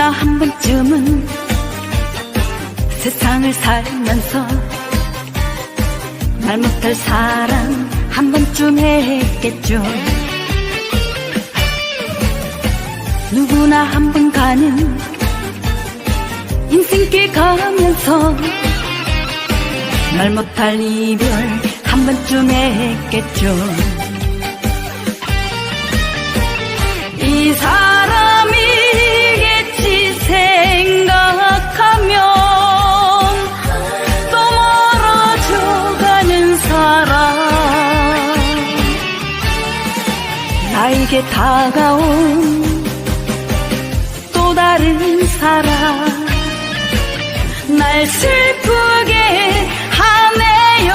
누구나 한 번쯤은 세상을 살면서 말 못할 사랑 한 번쯤 했겠죠. 누구나 한 번 가는 인생길 가면서 말 못할 이별 한 번쯤 했겠죠. 이 사랑 나에게 다가온 또 다른 사람 날 슬프게 하네요.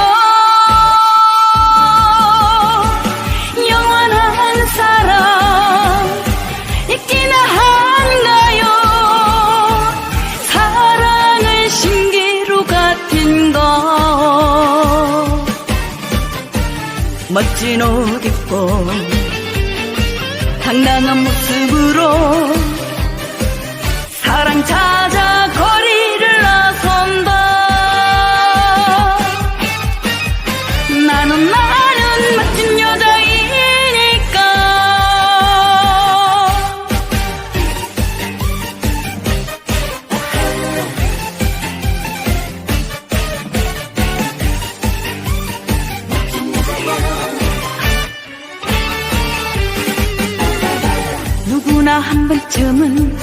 영원한 사랑 있기나 한가요? 사랑은 신기루 같은 거. 멋진 옷 입고 당당한 모습으로 사랑 찾아 누구나 한 번쯤은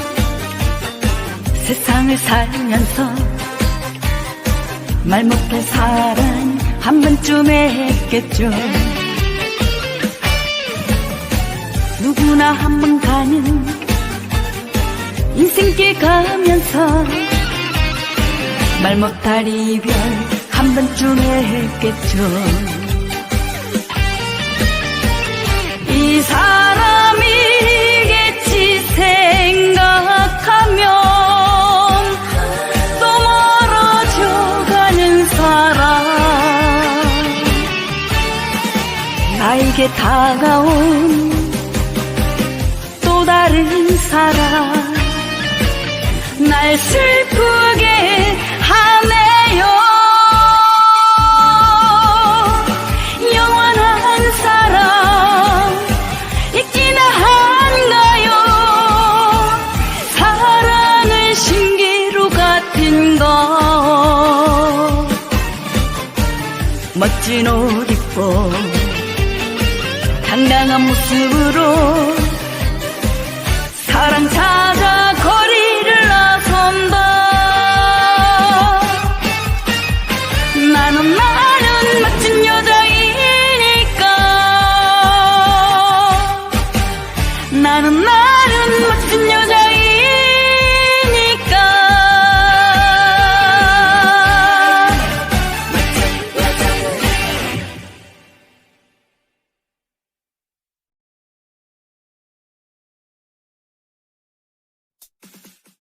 세상을 살면서 말 못할 사랑 한 번쯤 했겠죠. 누구나 한 번 가는 인생길 가면서 말 못할 이별 한 번쯤 했겠죠. 이 사람 나에게 다가온 또 다른 사람 날 슬프게 하네요. 영원한 사랑. 있기나 한가요? 사랑은 신기루 같은 거. 멋진 옷 입고 당당한 모습으로 사랑 찾아